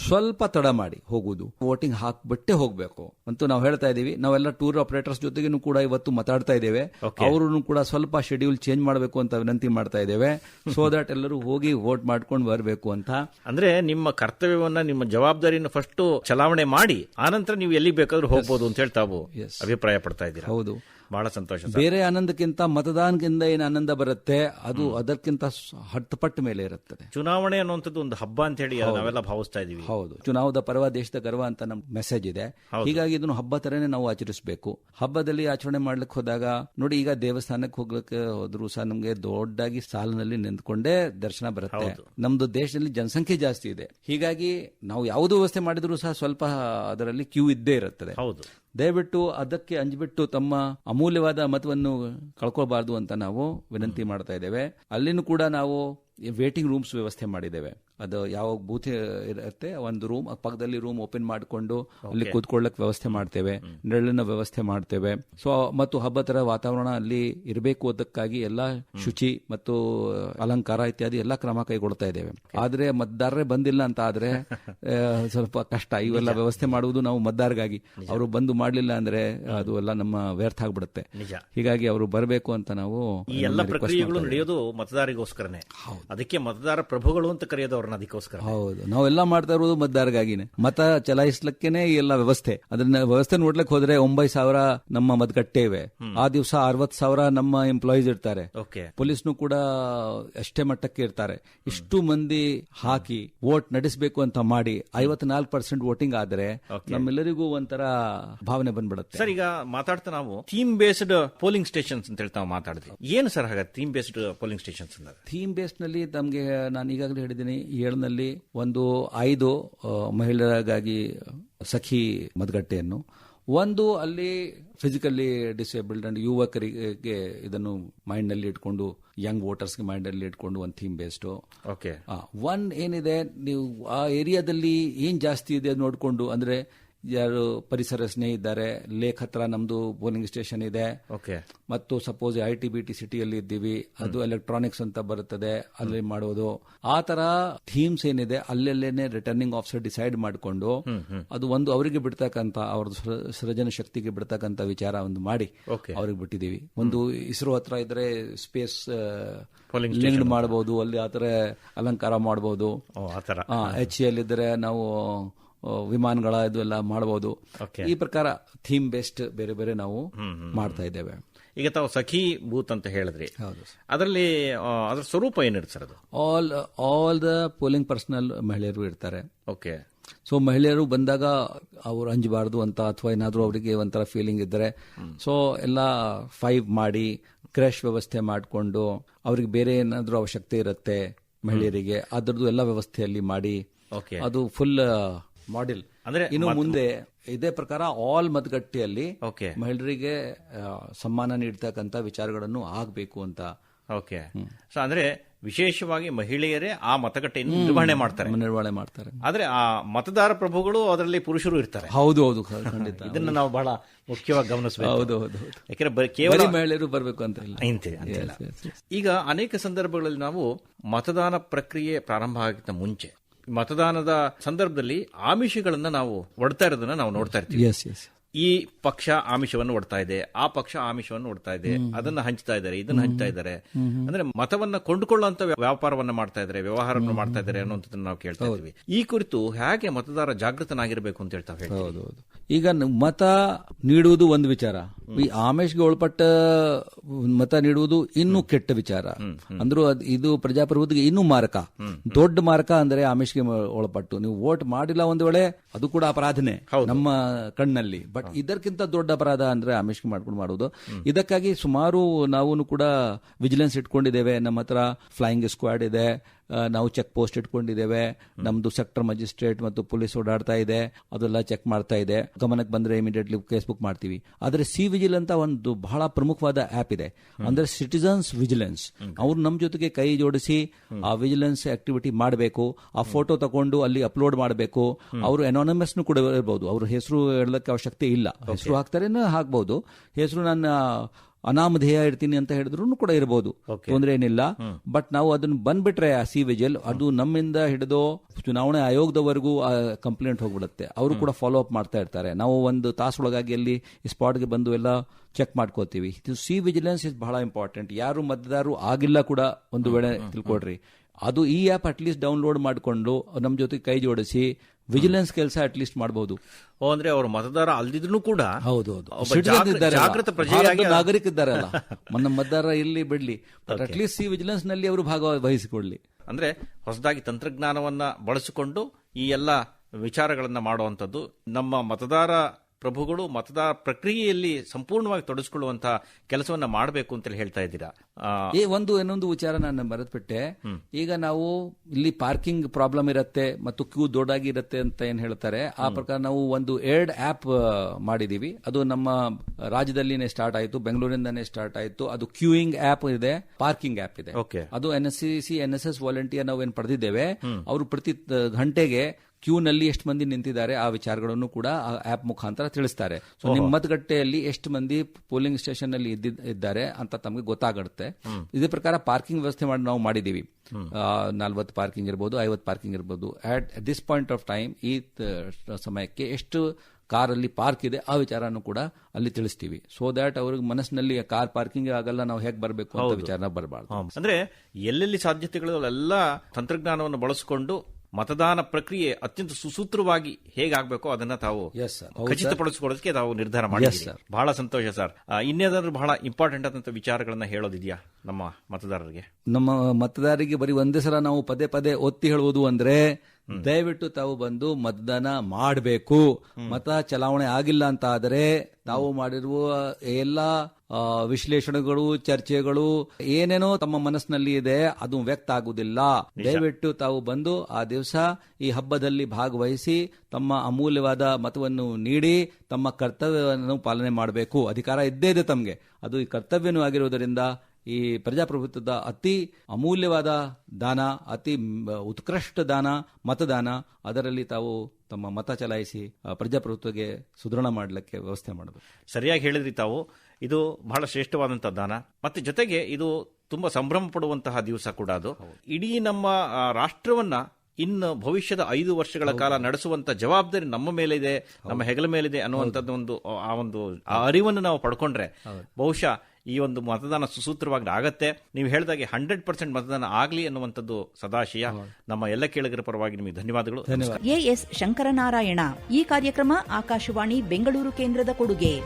ಸ್ವಲ್ಪ ತಡ ಮಾಡಿ ಹೋಗುದು ವೋಟಿಂಗ್ ಹಾಕ್ಬಿಟ್ಟೆ ಹೋಗ್ಬೇಕು. ಅಂತೂ ನಾವು ಹೇಳ್ತಾ ಇದೀವಿ ನಾವೆಲ್ಲ ಟೂರ್ ಆಪರೇಟರ್ಸ್ ಜೊತೆಗೂ ಕೂಡ ಇವತ್ತು ಮಾತಾಡ್ತಾ ಇದ್ದೇವೆ. ಅವರು ಕೂಡ ಸ್ವಲ್ಪ ಶೆಡ್ಯೂಲ್ ಚೇಂಜ್ ಮಾಡಬೇಕು ಅಂತ ವಿನಂತಿ ಮಾಡ್ತಾ ಇದ್ದೇವೆ. ಸೊ ದಟ್ [LAUGHS] ಎಲ್ಲರೂ ಹೋಗಿ ವೋಟ್ ಮಾಡ್ಕೊಂಡು ಬರಬೇಕು ಅಂತ. ಅಂದ್ರೆ ನಿಮ್ಮ ಕರ್ತವ್ಯವನ್ನ ನಿಮ್ಮ ಜವಾಬ್ದಾರಿಯನ್ನು ಫಸ್ಟ್ ಚಲಾವಣೆ ಮಾಡಿ ಆನಂತರ ನೀವು ಎಲ್ಲಿ ಬೇಕಾದ್ರೂ ಹೋಗ್ಬೋದು ಅಂತ ಹೇಳಿ ತಾವು ಅಭಿಪ್ರಾಯ ಪಡ್ತಾ ಇದ್ದೀರಾ? ಹೌದು. ಬಹಳ ಸಂತೋಷ. ಬೇರೆ ಆನಂದಕ್ಕಿಂತ ಮತದಾನದಿಂದ ಏನು ಆನಂದ ಬರುತ್ತೆ ಅದು ಅದಕ್ಕಿಂತ ಹತ್ತುಪಟ್ಟು ಹತ್ತು ಪಟ್ಟು ಮೇಲೆ ಇರುತ್ತದೆ. ಚುನಾವಣೆ ಅನ್ನುವಂಥದ್ದು ಒಂದು ಹಬ್ಬ ಅಂತ ಹೇಳಿ ನಾವೆಲ್ಲ ಭಾವಿಸ್ತಾ ಇದೀವಿ. ಹೌದು. ಚುನಾವದ ಪರ್ವ ದೇಶದ ಗರ್ವ ಅಂತ ನಮ್ ಮೆಸೇಜ್ ಇದೆ. ಹೀಗಾಗಿ ಇದನ್ನು ಹಬ್ಬ ತರನೇ ನಾವು ಆಚರಿಸಬೇಕು. ಹಬ್ಬದಲ್ಲಿ ಆಚರಣೆ ಮಾಡ್ಲಿಕ್ಕೆ ಹೋದಾಗ ನೋಡಿ ಈಗ ದೇವಸ್ಥಾನಕ್ಕೆ ಹೋಗ್ಲಿಕ್ಕೆ ಹೋದ್ರು ಸಹ ನಮ್ಗೆ ದೊಡ್ಡಾಗಿ ಸಾಲಿನಲ್ಲಿ ನಿಂತ್ಕೊಂಡೇ ದರ್ಶನ ಬರುತ್ತೆ. ನಮ್ದು ದೇಶದಲ್ಲಿ ಜನಸಂಖ್ಯೆ ಜಾಸ್ತಿ ಇದೆ. ಹೀಗಾಗಿ ನಾವು ಯಾವುದು ವ್ಯವಸ್ಥೆ ಮಾಡಿದ್ರು ಸಹ ಸ್ವಲ್ಪ ಅದರಲ್ಲಿ ಕ್ಯೂ ಇದ್ದೇ ಇರುತ್ತದೆ. ಹೌದು. ದಯವಿಟ್ಟು ಅದಕ್ಕೆ ಅಂಜಿಬಿಟ್ಟು ತಮ್ಮ ಅಮೂಲ್ಯವಾದ ಮತವನ್ನು ಕಳ್ಕೊಳ್ಬಾರ್ದು ಅಂತ ನಾವು ವಿನಂತಿ ಮಾಡ್ತಾ ಇದ್ದೇವೆ. ಅಲ್ಲಿನೂ ಕೂಡ ನಾವು ವೇಟಿಂಗ್ ರೂಮ್ಸ್ ವ್ಯವಸ್ಥೆ ಮಾಡಿದ್ದೇವೆ. ಅದು ಯಾವ ಬೂತ್ ಇರುತ್ತೆ ಒಂದು ರೂಮ್ ಪಕ್ಕದಲ್ಲಿ ರೂಮ್ ಓಪನ್ ಮಾಡಿಕೊಂಡು ಅಲ್ಲಿ ಕೂತ್ಕೊಳ್ಳಕ್ ವ್ಯವಸ್ಥೆ ಮಾಡ್ತೇವೆ ನೆರಳಿನ ವ್ಯವಸ್ಥೆ ಮಾಡ್ತೇವೆ. ಸೊ ಮತ್ತು ಹಬ್ಬ ತರ ವಾತಾವರಣ ಅಲ್ಲಿ ಇರಬೇಕು ಅದಕ್ಕಾಗಿ ಎಲ್ಲ ಶುಚಿ ಮತ್ತು ಅಲಂಕಾರ ಇತ್ಯಾದಿ ಎಲ್ಲ ಕ್ರಮ ಕೈಗೊಳ್ತಾ ಇದ್ದೇವೆ. ಆದ್ರೆ ಮತದಾರರೇ ಬಂದಿಲ್ಲ ಅಂತ ಆದ್ರೆ [LAUGHS] ಸ್ವಲ್ಪ ಕಷ್ಟ. ಇವೆಲ್ಲ ವ್ಯವಸ್ಥೆ ಮಾಡುವುದು ನಾವು ಮತದಾರಗಾಗಿ ಅವರು ಬಂದು ಮಾಡಲಿಲ್ಲ ಅಂದ್ರೆ ಅದು ಎಲ್ಲ ನಮ್ಮ ವ್ಯರ್ಥ ಆಗ್ಬಿಡುತ್ತೆ. ಹೀಗಾಗಿ ಅವರು ಬರಬೇಕು ಅಂತ ನಾವು ಈ ಎಲ್ಲ ಪ್ರಕ್ರಿಯೆಗಳು ನಡೆಯೋದು ಮತದಾರಿಗೋಸ್ಕರನೇ. ಅದಕ್ಕೆ ಮತದಾರ ಪ್ರಭುಗಳು ಅಂತ ಕರೆಯೋದು ಅವ್ರನ್ನ ಅದಕ್ಕೋಸ್ಕರ ಹೌದು. ನಾವೆಲ್ಲ ಮಾಡ್ತಾ ಇರೋದು ಮತದಾರಗಾಗಿನೇ ಮತ ಚಲಾಯಿಸ್ಲಿಕ್ಕೇನೆ ಈ ಎಲ್ಲ ವ್ಯವಸ್ಥೆ. ಅದನ್ನ ವ್ಯವಸ್ಥೆ ನೋಡ್ಲಿಕ್ಕೆ ಹೋದ್ರೆ ಒಂಬೈ ಸಾವಿರ ನಮ್ಮ ಮತಗಟ್ಟೆ ಇವೆ ಆ ದಿವಸ ಅರವತ್ ಸಾವಿರ ನಮ್ಮ ಎಂಪ್ಲಾಯೀಸ್ ಇರ್ತಾರೆ. ಓಕೆ. ಪೊಲೀಸ್ನು ಕೂಡ ಅಷ್ಟೇ ಮಟ್ಟಕ್ಕೆ ಇರ್ತಾರೆ. ಇಷ್ಟು ಮಂದಿ ಹಾಕಿ ವೋಟ್ ನಡೆಸಬೇಕು ಅಂತ ಮಾಡಿ ಐವತ್ನಾಲ್ಕು ಪರ್ಸೆಂಟ್ ವೋಟಿಂಗ್ ಆದ್ರೆ ನಮ್ಮೆಲ್ಲರಿಗೂ ಒಂಥರ ಭಾವನೆ ಬಂದ್ಬಿಡುತ್ತೆ. ಸರ್ ಈಗ ಮಾತಾಡ್ತಾ ನಾವು ಥೀಮ್ ಬೇಸ್ಡ್ ಪೋಲಿಂಗ್ ಸ್ಟೇಷನ್ಸ್ ಅಂತ ಹೇಳಿ ನಾವು ಮಾತಾಡಿದ್ವಿ. ಏನು ಸರ್ ಹಾಗಾದ್ರೆ theme based polling stations theme ಬೇಸ್ಡ್ನಲ್ಲಿ ನಮ್ಗೆ ನಾನು ಈಗಾಗಲೇ ಹೇಳಿದ್ದೀನಿ ಏಳ್ನಲ್ಲಿ ಒಂದು ಐದು ಮಹಿಳೆಯರಿಗಾಗಿ ಸಖಿ ಮತಗಟ್ಟೆಯನ್ನು ಒಂದು ಅಲ್ಲಿ ಫಿಸಿಕಲಿ ಡಿಸೇಬಲ್ಡ್ ಅಂಡ್ ಯುವಕರಿಗೆ ಇದನ್ನು ಮೈಂಡ್ನಲ್ಲಿ ಇಟ್ಕೊಂಡು ಯಂಗ್ ವೋಟರ್ಸ್ಗೆ ಮೈಂಡ್ ಅಲ್ಲಿ ಇಟ್ಕೊಂಡು ಒಂದು ಥೀಮ್ ಬೇಸ್ಡ್ ಓಕೆ ಒನ್ ಏನಿದೆ ನೀವು ಆ ಏರಿಯಾದಲ್ಲಿ ಏನ್ ಜಾಸ್ತಿ ಇದೆ ನೋಡ್ಕೊಂಡು ಅಂದ್ರೆ ಯಾರು ಪರಿಸರ ಸ್ನೇಹಿ ಇದ್ದಾರೆ ಲೇಕ್ ಹತ್ರ ನಮ್ದು ಪೋಲಿಂಗ್ ಸ್ಟೇಷನ್ ಇದೆ. ಮತ್ತು suppose I T B T ಸಿಟಿಯಲ್ಲಿ ಇದ್ದೀವಿ ಅದು ಎಲೆಕ್ಟ್ರಾನಿಕ್ಸ್ ಅಂತ ಬರುತ್ತದೆ ಅಲ್ಲಿ ಮಾಡೋದು. ಆ ತರ ಥೀಮ್ಸ್ ಏನಿದೆ ಅಲ್ಲೆಲ್ಲೇನೆ ರಿಟರ್ನಿಂಗ್ ಆಫೀಸರ್ ಡಿಸೈಡ್ ಮಾಡಿಕೊಂಡು ಅದು ಒಂದು ಅವರಿಗೆ ಬಿಡ್ತಕ್ಕಂತ ಅವ್ರ ಸೃ- ಸೃಜನ ಶಕ್ತಿಗೆ ಬಿಡ್ತಕ್ಕಂತ ವಿಚಾರ ಒಂದು ಮಾಡಿ. ಅವ್ರಿಗೆ ಬಿಟ್ಟಿದೀವಿ ಒಂದು ಇಸ್ರೋ ಹತ್ರ ಇದ್ರೆ ಸ್ಪೇಸ್ ಲಿಂಗ್ ಲಿಂಕ್ ಮಾಡಬಹುದು ಅಲ್ಲಿ ಆತರ ಅಲಂಕಾರ ಮಾಡಬಹುದು ಎಚ್ ಎಲ್ ಇದ್ರೆ ನಾವು ವಿಮಾನಗಳ ಇದು ಎಲ್ಲ ಮಾಡಬಹುದು ಈ ಪ್ರಕಾರ ಥೀಮ್ ಬೇಸ್ಡ್ ಬೇರೆ ಬೇರೆ ನಾವು ಮಾಡ್ತಾ ಇದ್ದೇವೆ. ಈಗ ತಾವು ಸಖಿ ಬೂತ್ ಅಂತ ಹೇಳಿದ್ರಿ. ಹೌದು ಅದರಲ್ಲಿ ಅದರ ಸ್ವರೂಪ ಏನಿರುತ್ತೆ ಸರ್ ಅದು? All all the polling personnel ಮಹಿಳೆಯರು ಇರ್ತಾರೆ. ಓಕೆ ಸೊ ಮಹಿಳೆಯರು ಬಂದಾಗ ಅವ್ರು ಅಂಜಬಾರ್ದು ಅಂತ ಅಥವಾ ಏನಾದರೂ ಅವರಿಗೆ ಒಂಥರ ಫೀಲಿಂಗ್ ಇದ್ದರೆ ಸೊ ಎಲ್ಲ ಫೈವ್ ಮಾಡಿ ಕ್ರಶ್ ವ್ಯವಸ್ಥೆ ಮಾಡಿಕೊಂಡು ಅವ್ರಿಗೆ ಬೇರೆ ಏನಾದರೂ ಅವಶ್ಯಕತೆ ಇರುತ್ತೆ ಮಹಿಳೆಯರಿಗೆ ಅದರದ್ದು ಎಲ್ಲ ವ್ಯವಸ್ಥೆಯಲ್ಲಿ ಮಾಡಿ ಓಕೆ ಅದು ಫುಲ್ ಮಾಡೆಲ್ ಅಂದ್ರೆ ಇನ್ನು ಮುಂದೆ ಇದೇ ಪ್ರಕಾರ ಆಲ್ ಮತಗಟ್ಟೆಯಲ್ಲಿ ಓಕೆ ಮಹಿಳೆಯರಿಗೆ ಸಮ್ಮಾನ ನೀಡ್ತಕ್ಕಂತ ವಿಚಾರಗಳನ್ನು ಆಗಬೇಕು ಅಂತ. ಓಕೆ ಸೊ ಅಂದ್ರೆ ವಿಶೇಷವಾಗಿ ಮಹಿಳೆಯರೇ ಆ ಮತಗಟ್ಟೆಯನ್ನು ನಿರ್ವಹಣೆ ಮಾಡ್ತಾರೆ. ನಿರ್ವಹಣೆ ಮಾಡ್ತಾರೆ. ಆದ್ರೆ ಆ ಮತದಾರ ಪ್ರಭುಗಳು ಅದರಲ್ಲಿ ಪುರುಷರು ಇರ್ತಾರೆ. ಹೌದು ಹೌದು ಖಂಡಿತ. ಇದನ್ನ ನಾವು ಬಹಳ ಮುಖ್ಯವಾಗಿ ಗಮನಿಸಬೇಕು. ಹೌದು ಹೌದು ಯಾಕಂದ್ರೆ ಕೇವಲ ಮಹಿಳೆಯರು ಬರಬೇಕು ಅಂತ ಇಲ್ಲ. ಈಗ ಅನೇಕ ಸಂದರ್ಭಗಳಲ್ಲಿ ನಾವು ಮತದಾನ ಪ್ರಕ್ರಿಯೆ ಪ್ರಾರಂಭ ಆಗಿದ್ದ ಮುಂಚೆ ಮತದಾನದ ಸಂದರ್ಭದಲ್ಲಿ ಆಮಿಷಗಳನ್ನ ನಾವು ಒಡ್ತಾ ಇರೋದನ್ನ ನಾವು ನೋಡ್ತಾ ಇರ್ತೀವಿ. ಈ ಪಕ್ಷ ಆಮಿಷವನ್ನು ಒಡ್ತಾ ಇದೆ ಆ ಪಕ್ಷ ಆಮಿಷವನ್ನು ಒಡ್ತಾ ಇದೆ ಅದನ್ನ ಹಂಚ್ತಾ ಇದ್ದಾರೆ ಇದನ್ನ ಹಂಚ್ತಾ ಇದ್ದಾರೆ. ಅಂದ್ರೆ ಮತವನ್ನ ಕೊಂಡುಕೊಳ್ಳುವಂತ ವ್ಯಾಪಾರವನ್ನ ಮಾಡ್ತಾ ಇದ್ದಾರೆ ವ್ಯವಹಾರವನ್ನು ಮಾಡ್ತಾ ಇದ್ದಾರೆ ಅನ್ನುವಂಥದ್ದನ್ನ ನಾವು ಕೇಳ್ತಾ ಇದ್ದೀವಿ. ಈ ಕುರಿತು ಹೇಗೆ ಮತದಾರ ಜಾಗೃತನಾಗಿರ್ಬೇಕು ಅಂತ ಹೇಳ್ತಾ ಹೌದು ಈಗ ಮತ ನೀಡುವುದು ಒಂದು ವಿಚಾರ. ಈ ಆಮೇಶ್ಗೆ ಒಳಪಟ್ಟ ಮತ ನೀಡುವುದು ಇನ್ನೂ ಕೆಟ್ಟ ವಿಚಾರ. ಅಂದ್ರೂ ಅದ್- ಇದು ಪ್ರಜಾಪ್ರಭುತ್ವಕ್ಕೆ ಇನ್ನೂ ಮಾರಕ. ದೊಡ್ಡ ಮಾರಕ ಅಂದ್ರೆ ಆಮೇಶ್ಗೆ ಮ- ಒಳಪಟ್ಟು. ನೀವು ವೋಟ್ ಮಾಡಿಲ್ಲ ಒಂದ್ ವೇಳೆ ಅದು ಕೂಡ ಅಪರಾಧನೆ ನಮ್ಮ ಕಣ್ಣಲ್ಲಿ. ಬಟ್ ಇದಕ್ಕಿಂತ ದೊಡ್ಡ ಅಪರಾಧ ಅಂದ್ರೆ ಆಮೇಶ್ಗೆ ಮಾಡ್ಕೊಂಡು ಮಾಡೋದು. ಇದಕ್ಕಾಗಿ ಸುಮಾರು ನಾವು ಕೂಡ ವಿಜಿಲೆನ್ಸ್ ಇಟ್ಕೊಂಡಿದ್ದೇವೆ. ನಮ್ಮ ಹತ್ರ ಫ್ಲೈಯಿಂಗ್ ಸ್ಕ್ವಾಡ್ ಇದೆ. ನಾವು ಚೆಕ್ ಪೋಸ್ಟ್ ಇಟ್ಕೊಂಡಿದ್ದೇವೆ. ನಮ್ದು ಸೆಕ್ಟರ್ ಮಜಿಸ್ಟ್ರೇಟ್ ಮತ್ತು ಪೊಲೀಸ್ ಓಡಾಡ್ತಾ ಇದೆ. ಅದೆಲ್ಲ ಚೆಕ್ ಮಾಡ್ತಾ ಇದೆ. ಗಮನಕ್ಕೆ ಬಂದ್ರೆ ಇಮಿಡಿಯೇಟ್ಲಿ ಕೇಸ್ ಬುಕ್ ಮಾಡ್ತೀವಿ. ಆದ್ರೆ ಸಿ ವಿಜಿಲ್ ಅಂತ ಒಂದು ಬಹಳ ಪ್ರಮುಖವಾದ ಆಪ್ ಇದೆ. ಅಂದ್ರೆ ಸಿಟಿಸನ್ಸ್ ವಿಜಿಲೆನ್ಸ್ ಅವ್ರು ನಮ್ಮ ಜೊತೆಗೆ ಕೈ ಜೋಡಿಸಿ ಆ ವಿಜಿಲೆನ್ಸ್ ಆಕ್ಟಿವಿಟಿ ಮಾಡಬೇಕು. ಆ ಫೋಟೋ ತಗೊಂಡು ಅಲ್ಲಿ ಅಪ್ಲೋಡ್ ಮಾಡಬೇಕು. ಅವರು ಅನಾನಮಸ್ ಕೂಡ ಇರಬಹುದು ಅವ್ರ ಹೆಸರು ಹೇಳಕ್ಕೆ ಅವಶ್ಯಕತೆ ಇಲ್ಲ. ಹೆಸರು ಹಾಕ್ತಾರೆ ಹಾಕ್ಬಹುದು ಹೆಸರು ನನ್ನ ಅನಾಮಧೇಯ ಇರ್ತೀನಿ ಅಂತ ಹೇಳಿದ್ರು ಕೂಡ ಇರಬಹುದು ತೊಂದರೆ ಏನಿಲ್ಲ. ಬಟ್ ನಾವು ಅದನ್ನ ಬಂದ್ಬಿಟ್ರೆ ಆ ಸಿ ವಿಜಿಲ್ ಅದು ನಮ್ಮಿಂದ ಹಿಡಿದು ಚುನಾವಣೆ ಆಯೋಗದವರೆಗೂ ಆ ಕಂಪ್ಲೇಂಟ್ ಹೋಗ್ಬಿಡುತ್ತೆ. ಅವರು ಕೂಡ ಫಾಲೋ ಅಪ್ ಮಾಡ್ತಾ ಇರ್ತಾರೆ. ನಾವು ಒಂದು ತಾಸೊಳಗಾಗಿ ಅಲ್ಲಿ ಸ್ಪಾಟ್ಗೆ ಬಂದು ಎಲ್ಲ ಚೆಕ್ ಮಾಡ್ಕೋತೀವಿ. ಇದು ಸಿ ವಿಜಿಲೆನ್ಸ್ ಇಸ್ ಬಹಳ ಇಂಪಾರ್ಟೆಂಟ್ ಯಾರು ಮತದಾರರು ಆಗಿಲ್ಲ ಕೂಡ ಒಂದು ವೇಳೆ ತಿಳ್ಕೊಡ್ರಿ ಅದು ಈ ಆಪ್ ಅಟ್ಲೀಸ್ಟ್ ಡೌನ್ಲೋಡ್ ಮಾಡಿಕೊಂಡು ನಮ್ಮ ಜೊತೆ ಕೈ ಜೋಡಿಸಿ ವಿಜಿಲೆನ್ಸ್ ಕೆಲಸ ಅಟ್ಲೀಸ್ಟ್ ಮಾಡಬಹುದು ಓ ಅಂದ್ರೆ ಅವರು ಮತದಾರ ಅಲ್ದಿದ್ರು ಕೂಡ ಹೌದು ಹೌದು. ಜಾಗೃತ ಪ್ರಜೆಯಾಗಿ ನಾಗರಿಕ ಇದ್ದಾರಲ್ಲ [LAUGHS] ನಮ್ಮ ಮತದಾರ ಇಲ್ಲಿ ಬಿಡ್ಲಿ. ಅಟ್ ಲೀಸ್ಟ್ ಈ ವಿಜಿಲೆನ್ಸ್ನಲ್ಲಿ ಅವರು ಭಾಗವಹಿಸಿಕೊಳ್ಳಿ. ಅಂದ್ರೆ ಹೊಸದಾಗಿ ತಂತ್ರಜ್ಞಾನವನ್ನ ಬಳಸಿಕೊಂಡು ಈ ಎಲ್ಲ ವಿಚಾರಗಳನ್ನ ಮಾಡುವಂಥದ್ದು ನಮ್ಮ ಮತದಾರ ಪ್ರಭುಗಳು ಮತದಾರ ಪ್ರಕ್ರಿಯೆಯಲ್ಲಿ ಸಂಪೂರ್ಣವಾಗಿ ತೊಡಗಿಸಿಕೊಳ್ಳುವಂತಹ ಕೆಲಸವನ್ನ ಮಾಡಬೇಕು ಅಂತ ಹೇಳ್ತಾ ಇದ್ದೀರಾ? ಈ ಒಂದು ಇನ್ನೊಂದು ವಿಚಾರ ನಾನು ಮರೆತ್ಬಿಟ್ಟೆ. ಈಗ ನಾವು ಇಲ್ಲಿ ಪಾರ್ಕಿಂಗ್ ಪ್ರಾಬ್ಲಮ್ ಇರುತ್ತೆ ಮತ್ತು ಕ್ಯೂ ದೊಡ್ಡಾಗಿ ಇರುತ್ತೆ ಅಂತ ಏನ್ ಹೇಳ್ತಾರೆ ಆ ಪ್ರಕಾರ ನಾವು ಒಂದು ಎರಡ್ ಆಪ್ ಮಾಡಿದೀವಿ. ಅದು ನಮ್ಮ ರಾಜ್ಯದಲ್ಲಿನೇ ಸ್ಟಾರ್ಟ್ ಆಯಿತು ಬೆಂಗಳೂರಿಂದಾನೇ ಸ್ಟಾರ್ಟ್ ಆಯಿತು. ಅದು ಕ್ಯೂಯಿಂಗ್ ಆಪ್ ಇದೆ ಪಾರ್ಕಿಂಗ್ ಆಪ್ ಇದೆ. ಅದು N S C C N S S volunteer ನಾವು ಏನ್ ಪಡೆದಿದ್ದೇವೆ ಅವರು ಪ್ರತಿ ಗಂಟೆಗೆ ಕ್ಯೂ ನಲ್ಲಿ ಎಷ್ಟು ಮಂದಿ ನಿಂತಿದ್ದಾರೆ ಆ ವಿಚಾರಗಳನ್ನು ಕೂಡ ಆ ಆಪ್ ಮುಖಾಂತರ ತಿಳಿಸ್ತಾರೆ. ಸೊ ನಿಮ್ಮ ಮತಗಟ್ಟೆಯಲ್ಲಿ ಎಷ್ಟು ಮಂದಿ ಪೋಲಿಂಗ್ ಸ್ಟೇಷನ್ ಅಲ್ಲಿ ಇದ್ದಾರೆ ಅಂತ ತಮಗೆ ಗೊತ್ತಾಗುತ್ತೆ. ಇದೇ ಪ್ರಕಾರ ಪಾರ್ಕಿಂಗ್ ವ್ಯವಸ್ಥೆ ಮಾಡಿ ನಾವು ಮಾಡಿದೀವಿ ನಲ್ವತ್ತು ಪಾರ್ಕಿಂಗ್ ಇರ್ಬೋದು ಐವತ್ತು ಪಾರ್ಕಿಂಗ್ ಇರ್ಬೋದು. At this point of time ಈ ಸಮಯಕ್ಕೆ ಎಷ್ಟು ಕಾರಲ್ಲಿ ಪಾರ್ಕ್ ಇದೆ ಆ ವಿಚಾರನೂ ಕೂಡ ಅಲ್ಲಿ ತಿಳಿಸ್ತೀವಿ. ಸೊ ದ್ಯಾಟ್ ಅವ್ರಿಗೆ ಮನಸ್ಸಿನಲ್ಲಿ ಕಾರ್ ಪಾರ್ಕಿಂಗ್ ಆಗಲ್ಲ ನಾವು ಹೇಗೆ ಬರಬೇಕು ಅಂತ ವಿಚಾರ ಬರಬಾರ್ದು. ಅಂದ್ರೆ ಎಲ್ಲೆಲ್ಲಿ ಸಾಧ್ಯತೆಗಳು ಅಲ್ಲೆಲ್ಲ ತಂತ್ರಜ್ಞಾನವನ್ನು ಬಳಸಿಕೊಂಡು ಮತದಾನ ಪ್ರಕ್ರಿಯೆ ಅತ್ಯಂತ ಸುಸೂತ್ರವಾಗಿ ಹೇಗಾಗಬೇಕು ಅದನ್ನ ತಾವು. ಖಚಿತಪಡಿಸಿಕೊಳ್ಳೋದಕ್ಕೆ ತಾವು ನಿರ್ಧಾರ ಮಾಡಿದ್ದೀರಿ. ಬಹಳ ಸಂತೋಷ ಸರ್ ಇನ್ನೇನಾದ್ರೂ ಬಹಳ ಇಂಪಾರ್ಟೆಂಟ್ ಆದಂತ ವಿಚಾರಗಳನ್ನ ಹೇಳೋದಿದೆಯಾ ನಮ್ಮ ಮತದಾರರಿಗೆ? ನಮ್ಮ ಮತದಾರರಿಗೆ ಬರೀ ಒಂದೇ ಸಲ ನಾವು ಪದೇ ಪದೇ ಒತ್ತಿ ಹೇಳುವುದು ಅಂದ್ರೆ ದಯವಿಟ್ಟು ತಾವು ಬಂದು ಮತದಾನ ಮಾಡಬೇಕು. ಮತ ಚಲಾವಣೆ ಆಗಿಲ್ಲ ಅಂತ ಆದರೆ ತಾವು ಮಾಡಿರುವ ಎಲ್ಲ ವಿಶ್ಲೇಷಣೆಗಳು ಚರ್ಚೆಗಳು ಏನೇನೋ ತಮ್ಮ ಮನಸ್ಸಿನಲ್ಲಿ ಇದೆ ಅದು ವ್ಯಕ್ತ ಆಗುವುದಿಲ್ಲ. ದಯವಿಟ್ಟು ತಾವು ಬಂದು ಆ ದಿವಸ ಈ ಹಬ್ಬದಲ್ಲಿ ಭಾಗವಹಿಸಿ ತಮ್ಮ ಅಮೂಲ್ಯವಾದ ಮತವನ್ನು ನೀಡಿ ತಮ್ಮ ಕರ್ತವ್ಯವನ್ನು ಪಾಲನೆ ಮಾಡಬೇಕು. ಅಧಿಕಾರ ಇದ್ದೇ ಇದೆ ತಮಗೆ. ಅದು ಈ ಕರ್ತವ್ಯನೂ ಆಗಿರುವುದರಿಂದ ಈ ಪ್ರಜಾಪ್ರಭುತ್ವದ ಅತಿ ಅಮೂಲ್ಯವಾದ ದಾನ ಅತಿ ಉತ್ಕೃಷ್ಟ ದಾನ ಮತದಾನ ಅದರಲ್ಲಿ ತಾವು ತಮ್ಮ ಮತ ಚಲಾಯಿಸಿ ಪ್ರಜಾಪ್ರಭುತ್ವಕ್ಕೆ ಸುಧಾರಣೆ ಮಾಡಲಿಕ್ಕೆ ವ್ಯವಸ್ಥೆ ಮಾಡಬೇಕು ಸರಿಯಾಗಿ ಹೇಳಿದ್ರಿ ತಾವು ಇದು ಬಹಳ ಶ್ರೇಷ್ಠವಾದಂತಹ ದಾನ ಮತ್ತೆ ಜೊತೆಗೆ ಇದು ತುಂಬಾ ಸಂಭ್ರಮ ಪಡುವಂತಹ ದಿವಸ ಕೂಡ ಅದು ಇಡೀ ನಮ್ಮ ರಾಷ್ಟ್ರವನ್ನ ಇನ್ನು ಭವಿಷ್ಯದ ಐದು ವರ್ಷಗಳ ಕಾಲ ನಡೆಸುವಂತ ಜವಾಬ್ದಾರಿ ನಮ್ಮ ಮೇಲಿದೆ ನಮ್ಮ ಹೆಗಲ ಮೇಲಿದೆ ಅನ್ನುವಂಥದ್ದು ಒಂದು ಆ ಒಂದು ಅರಿವನ್ನು ನಾವು ಪಡ್ಕೊಂಡ್ರೆ ಬಹುಶಃ ಈ ಒಂದು ಮತದಾನ ಸುಸೂತ್ರವಾಗಿ ಆಗತ್ತೆ. ನೀವು ಹೇಳಿದಾಗೆ ಹಂಡ್ರೆಡ್ ಪರ್ಸೆಂಟ್ ಮತದಾನ ಆಗಲಿ ಅನ್ನುವಂಥದ್ದು ಸದಾಶಯ. ನಮ್ಮ ಎಲ್ಲ ಕೇಳಿಗರ ಪರವಾಗಿ ನಿಮಗೆ ಧನ್ಯವಾದಗಳು. A S Shankaranarayana. ಈ ಕಾರ್ಯಕ್ರಮ ಆಕಾಶವಾಣಿ ಬೆಂಗಳೂರು ಕೇಂದ್ರದ ಕೊಡುಗೆ.